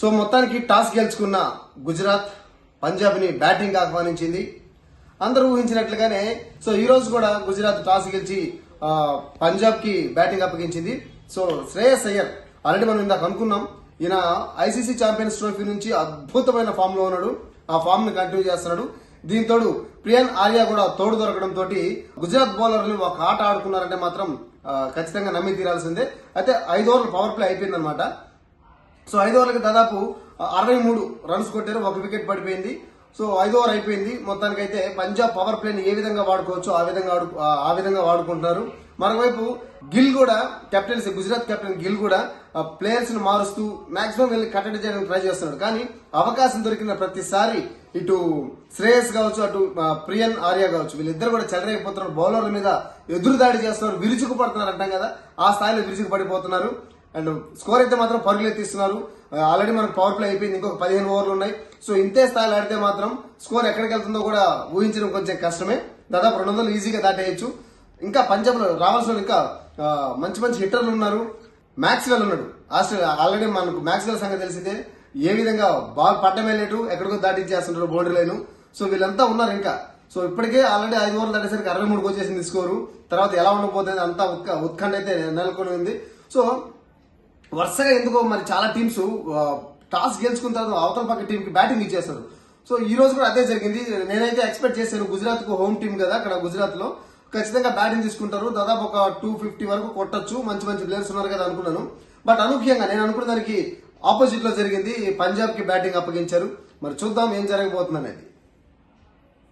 So మొత్తానికి toss గెలుచుకున్న Gujarat పంజాబ్ని batting ఆహ్వానించింది. అందరూ ఊహించినట్లుగానే సో ఈ రోజు కూడా గుజరాత్ టాస్ గెలిచి పంజాబ్కి బ్యాటింగ్ అప్పగించింది. సో శ్రేయస్ అయ్యర్ ఆల్రెడీ మనం ఇందాక అనుకున్నాం ఈయన ఐసీసీ ఛాంపియన్స్ ట్రోఫీ నుంచి అద్భుతమైన ఫామ్లో ఉన్నాడు. ఆ ఫామ్ని కంటిన్యూ చేస్తున్నాడు. దీంతోడు ప్రియాన్ ఆర్యా కూడా తోడు దొరకడం తోటి గుజరాత్ బౌలర్లు ఒక ఆట ఆడుకున్నారంటే మాత్రం ఖచ్చితంగా నమ్మి తీరాల్సిందే. అయితే ఐదు ఓవర్లు పవర్ ప్లే అయిపోయిందనమాట సో ఐదు ఓవర్లకు దాదాపు అరవై మూడు రన్స్ కొట్టారు. ఒక వికెట్ పడిపోయింది. సో ఐదు ఓవర్ అయిపోయింది. మొత్తానికి అయితే పంజాబ్ పవర్ ప్లేని ఏ విధంగా వాడుకోవచ్చు ఆ విధంగా ఆడు ఆ- విధంగా వాడుకుంటున్నారు. మరోవైపు గిల్ కూడా కెప్టెన్సీ గుజరాత్ కెప్టెన్ గిల్ కూడా ప్లేయర్స్ను మారుస్తూ మాక్సిమం వెళ్ళి కట్టడి చేయడానికి ట్రై చేస్తున్నాడు. కానీ అవకాశం దొరికిన ప్రతిసారి ఇటు శ్రేయస్ కావచ్చు అటు ప్రియన్ ఆర్య కావచ్చు వీళ్ళిద్దరు కూడా చెలరేగిపోతున్నారు. బౌలర్ల మీద ఎదురు దాడి చేస్తున్నారు. విరుచుకు పడుతున్నారు అంటాం కదా. ఆ స్థాయిలో విరుచుకు పడిపోతున్నారు అండ్ స్కోర్ అయితే మాత్రం పరుగులు ఎత్తిస్తున్నారు. ఆల్రెడీ మనకు పవర్ ప్లే అయిపోయింది ఇంకొక పదిహేను ఓవర్లు ఉన్నాయి. సో ఇంతే స్థాయిలో ఆడితే మాత్రం స్కోర్ ఎక్కడికి వెళ్తుందో కూడా ఊహించడం కొంచెం కష్టమే. దాదాపు రెండు వందలు ఈజీగా దాటేయచ్చు. ఇంకా పంజాబ్లో రావాల్సిన ఇంకా మంచి మంచి హిట్టర్లు ఉన్నారు. మ్యాక్స్వెల్ ఉన్నాడు. ఆస్ట్రేలియా ఆల్రెడీ మనకు మ్యాక్స్వెల్ సంగతి తెలిసిందే. ఏ విధంగా బాల్ పడ్డమే లేటు ఎక్కడికో దాటించేస్తుంటారు బౌండరీ లైన్. సో వీళ్ళంతా ఉన్నారు ఇంకా. సో ఇప్పటికే ఆల్రెడీ ఐదు ఓవర్లు దాటేసరికి అరవై మూడుకు వచ్చేసింది స్కోరు. తర్వాత ఎలా ఉండబోతుంది అంతా ఉత్క ఉత్కంఠ అయితే నెలకొని ఉంది సో వరుసగా ఎందుకో మరి చాలా టీమ్స్ టాస్ గెలుచుకున్న తర్వాత అవతల పక్క టీంకి బ్యాటింగ్ ఇచ్చేస్తారు సో ఈ రోజు కూడా అదే జరిగింది. నేనైతే ఎక్స్పెక్ట్ చేశాను గుజరాత్కు హోమ్ టీం కదా అక్కడ గుజరాత్లో ఖచ్చితంగా బ్యాటింగ్ తీసుకుంటారు. దాదాపు ఒక టూ ఫిఫ్టీ వరకు కొట్టొచ్చు. మంచి మంచి ప్లేయర్స్ ఉన్నారు కదా అనుకున్నాను. బట్ అనూహ్యంగా నేను అనుకున్న దానికి ఆపోజిట్లో జరిగింది. పంజాబ్కి బ్యాటింగ్ అప్పగించారు. మరి చూద్దాం ఏం జరగబోతుంది అనేది